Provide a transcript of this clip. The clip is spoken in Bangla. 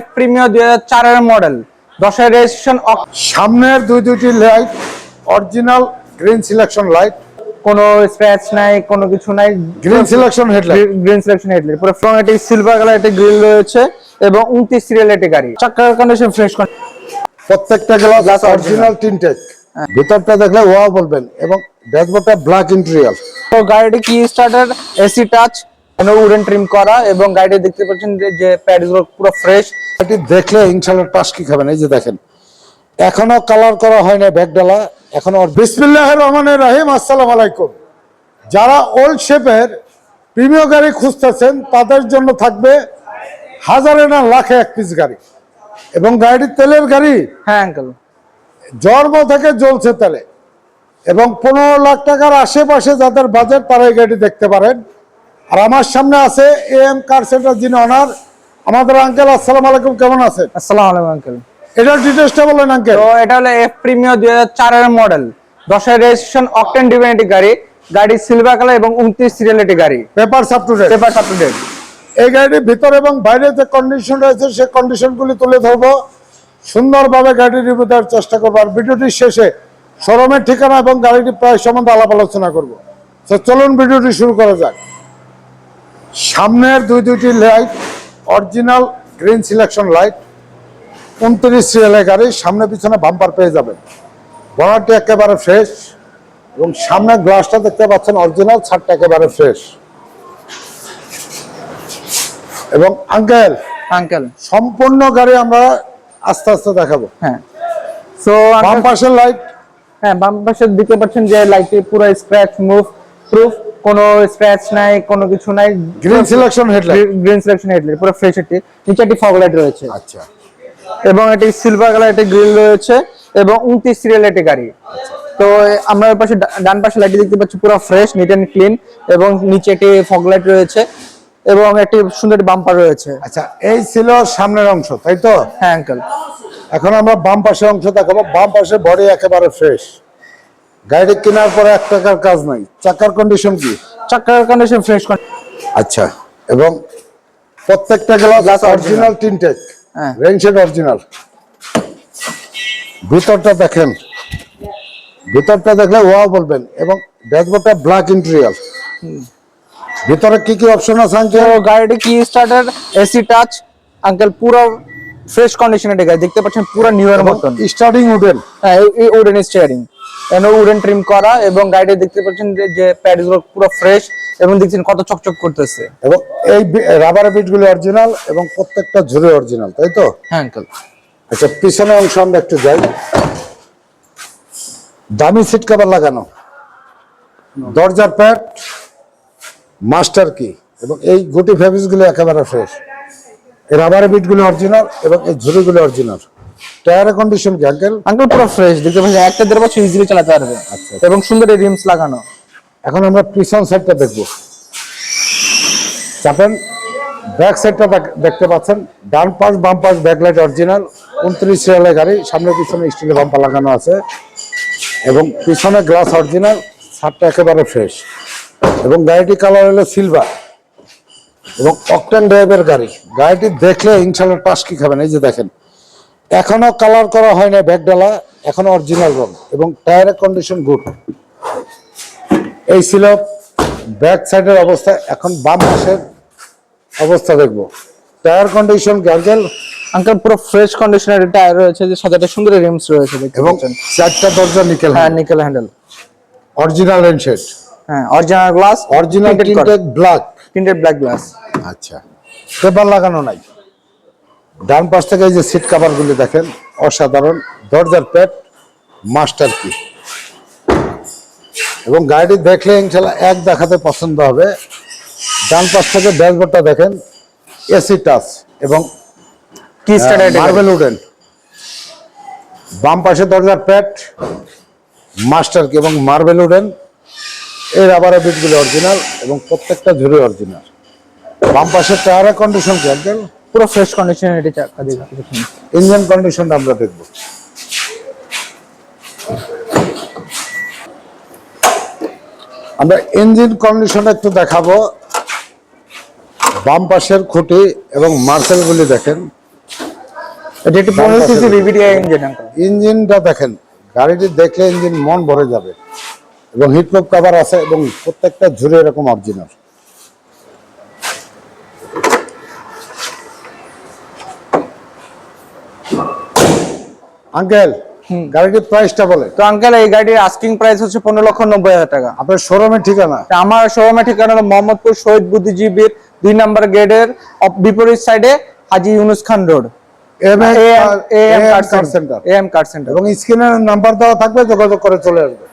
এফ প্রিমিয়ার দুই চারের মডেল। দশের রেজিস্ট্রেশন সামনের দুই দুইটি light original green selection light. কোনো স্ক্র্যাচ নাই কোনো কিছু নাই। Green selection headlight green selection headlight পুরো ফ্রন্ট এটি সিলভার কালার একটি গ্রিল রয়েছে এবং উনত্রিশ সিরিয়াল একটি গাড়ি। চাকার কন্ডিশন ফ্রেশ প্রত্যেকটা গ্লাস অরিজিনাল টিনটেক ভিতরটা দেখলে ওয়াও বলবেন এবং ড্যাশবোর্ডটা ব্ল্যাক ইন্টেরিয়াল তো গাড়িটি কি starter AC touch wooden trim করা এবং গাড়িটি দেখতে পাচ্ছেন যে- যে প্যাডগুলো পুরো ফ্রেশ এটি দেখলে ইনশাল্লাহ টাস্কি খাবেন? এই যে দেখেন। এখনও কালার করা হয় না ব্যাগডালা। এখনও বিসমিল্লাহ রহমানের রাহিম আসসালামু আলাইকুম। যারা ওল্ড শেপের প্রিমিয় গাড়ি খুঁজতেছেন তাদের জন্য থাকবে হাজারে না লাখে এক পিস গাড়ি। এবং গাড়িটি তেলের গাড়ি হ্যাঁ আঙ্কেল জন্ম থেকে জ্বলছে তেলে। এবং পনেরো লাখ টাকার আশেপাশে যাদের বাজেট তারা এই গাড়ি দেখতে পারেন। আর আমার সামনে আছে এ এম কার সেন্টার যিনি অনার আমাদের আঙ্কেল আসসালামু আলাইকুম কেমন আছে আসসালামু আলাইকুম আঙ্কেল এটার ডিটেলসটা বলেন আঙ্কেল তো এটা হলো এফ প্রিমিয়ার দুই হাজার চারের মডেল দশের রেজিস্ট্রেশন অকটেন ডিভেন্টি গাড়ি গাড়ি সিলভার কালার এবং উনত্রিশ সিরিয়াল একটি গাড়ি paper up to paper up to date এই গাড়িটির ভিতর এবং বাইরে যে কন্ডিশন রয়েছে সেই কন্ডিশনগুলি তুলে ধরবো। সুন্দরভাবে গাড়ি রিভিউ দেওয়ার চেষ্টা করব। আর ভিডিওটির শেষে শোরুমের ঠিকানা এবং গাড়িটি প্রায় সম্বন্ধে আলাপ আলোচনা করব। তো চলুন ভিডিওটি শুরু করা যাক। সামনের দুই দুইটি light original green selection light উনত্রিশ সিরিয়ালের গাড়ি সামনে পিছনে বাম্পার পেয়ে যাবেন। বনারটি একেবারে ফ্রেশ এবং সামনের গ্লাসটা দেখতে পাচ্ছেন অরিজিনাল ছাদটা একেবারে ফ্রেশ। এবং আঙ্কেল আঙ্কেল। সম্পূর্ণ গাড়ি আমরা আস্তে আস্তে দেখাবো। হ্যাঁ। সো বাম পাশের লাইট হ্যাঁ বাম পাশে দিতে পাচ্ছেন যে লাইটটি পুরো স্ক্র্যাচ মুভ প্রুফ কোনো স্ক্র্যাচ নাই কোনো কিছু নাই green selection headlight green selection headlight পুরো ফ্রেশ একটি। নিচে একটি ফগ লাইট রয়েছে। আচ্ছা। এবং এটি সিলভার কালার একটি গ্রিল রয়েছে এবং উনত্রিশ সিরিয়াল একটি গাড়ি। তো আমরা পাশে ডান পাশে লাইট দেখতে পাচ্ছি পুরো ফ্রেশ নিট অ্যান্ড ক্লিন এবং নিচে একটি ফগ লাইট রয়েছে এবং একটি সুন্দর বাম্পার রয়েছে। আচ্ছা এই ছিল সামনের অংশ তাই তো? হ্যাঁ আঙ্কেল এখন আমরা বাম পাশের অংশ দেখাবো বাম পাশে বডি একেবারে ফ্রেশ গাড়ি কেনার পরে এক টাকার কাজ নাই। চাকার কন্ডিশন কি? চাকার কন্ডিশন ফ্রেশ আচ্ছা এবং প্রত্যেকটা গ্লাস অরিজিনাল টিনটেক হ্যাঁ। রেনশেড অরিজিনাল ভিতরটা দেখেন। ভিতরটা দেখলে ওয়াও বলবেন এবং ড্যাশবোর্ডটা ব্ল্যাক ইন্টেরিয়াল ভিতরে কি কি অপশন আছে আঙ্কেল গাড়িটি কি স্টার্টার এসি টাচ আঙ্কেল পুরো ফ্রেশ কন্ডিশনের গাড়ি। দেখতে পাচ্ছেন পুরো নিউ এর মতন। স্টার্টিং উডেন হ্যাঁ উডেন স্টিয়ারিং এখানে উডেন ট্রিম করা এবং গাড়িটি দেখতে পাচ্ছেন যে- যে প্যাডগুলো পুরো ফ্রেশ এবং দেখছেন কত চকচক করতেছে। এবং এই রাবারের বিটগুলো অরিজিনাল এবং প্রত্যেকটা ঝুড়ি অরিজিনাল তাই তো? হ্যাঁ আঙ্কেল আচ্ছা পিছনে অংশ আমরা একটু যাই। দামি সিট কভার লাগানো। দরজার প্যাড মাস্টার কি এবং এই গুটি ফেব্রিক্সগুলো একেবারে ফ্রেশ এই রাবারের বিটগুলো অরিজিনাল এবং এই ঝুড়িগুলো অরিজিনাল টায়ারের কন্ডিশন কি আঙ্কেল আঙ্কেল পুরো ফ্রেশ দেখতে পাচ্ছেন একটা দেড় বছর ইজিলি চালাতে পারবে। আচ্ছা। এবং সুন্দর রিমস লাগানো। এখন আমরা পিছন সাইডটা দেখব। চাপেন ব্যাক সাইডটা দেখতে পাচ্ছেন। ডান পাশ বাম পাশ ব্যাকলাইট অরিজিনাল উনত্রিশ সিরিয়ালের গাড়ি সামনে পিছনে স্টিলের বাম্পার লাগানো আছে। এবং পিছনে গ্লাস অরিজিনাল ছাদটা একেবারে ফ্রেশ এবং গাড়িটি কালার হলো সিলভার এবং অকটেন ড্রাইভের গাড়ি। গাড়িটি দেখলে ইনশাল্লাহ টাস্কি খাবেন এই যে দেখেন। এখনও কালার করা হয় না ব্যাকডালা এখনও অরিজিনাল রং এবং টায়ারের কন্ডিশন গুড এই ছিল ব্যাক সাইডের অবস্থা এখন বাম পাশের অবস্থা দেখব। টায়ার কন্ডিশন গার্গেল আঙ্কেল পুরো ফ্রেশ কন্ডিশনের টায়ার রয়েছে যে সাথে সুন্দর রিমস রয়েছে এবং চারটা দরজা নিকেল হ্যাঁ নিকেল হ্যান্ডেল অরিজিনাল রেনশেড হ্যাঁ original glass original tinted black printed black glass আচ্ছা পেপার লাগানো নাই। ডান পাশ থেকে এই যে সিট কাভার গুলি দেখেন অসাধারণ। দরজার প্যাড মাস্টার কি এবং গাড়িটি দেখলে ইনশাল্লাহ এক দেখাতে পছন্দ হবে। ডান পাশ থেকে ড্যাশবোর্ডটা দেখেন এসি টাচ এবং মার্বেল উডেন বাম পাশে দরজার প্যাড মাস্টার কি এবং মার্বেল উডেন এই রাবারের বিটগুলি অরিজিনাল এবং প্রত্যেকটা ঝুড়ি অরিজিনাল বাম পাশে টায়ারের কন্ডিশন কি একদম পুরো ফ্রেশ কন্ডিশনের এটি চাকা পাচ্ছেন ইঞ্জিন কন্ডিশনটা আমরা দেখব। আমরা ইঞ্জিন কন্ডিশনটা একটু দেখাবো। বাম পাশের খুঁটি এবং মার্সেলগুলি দেখেন। এটা একটি পনেরো সিসি বিবিডিআই ইঞ্জিন ইঞ্জিনটা দেখেন গাড়িটি দেখলে ইঞ্জিন মন ভরে যাবে। এবং হিটপ্রুফ কভার আছে এবং প্রত্যেকটা ঝুড়ে এরকম অরিজিনাল আঙ্কেল গাড়িটির প্রাইসটা বলে। তো আঙ্কেল এই গাড়ির আস্কিং প্রাইস হচ্ছে পনেরো লক্ষ নব্বই হাজার টাকা। আপনার শোরুমের ঠিকানা? আমার শোরুমের ঠিকানা হলো মোহাম্মদপুর শহীদ বুদ্ধিজীবীর দুই নাম্বার গেটের বিপরীত সাইডে Haji Yunus Khan road M M M car car centre centre M card centre এবং স্ক্রিনের নাম্বার দেওয়া থাকবে যোগাযোগ করে চলে আসবে।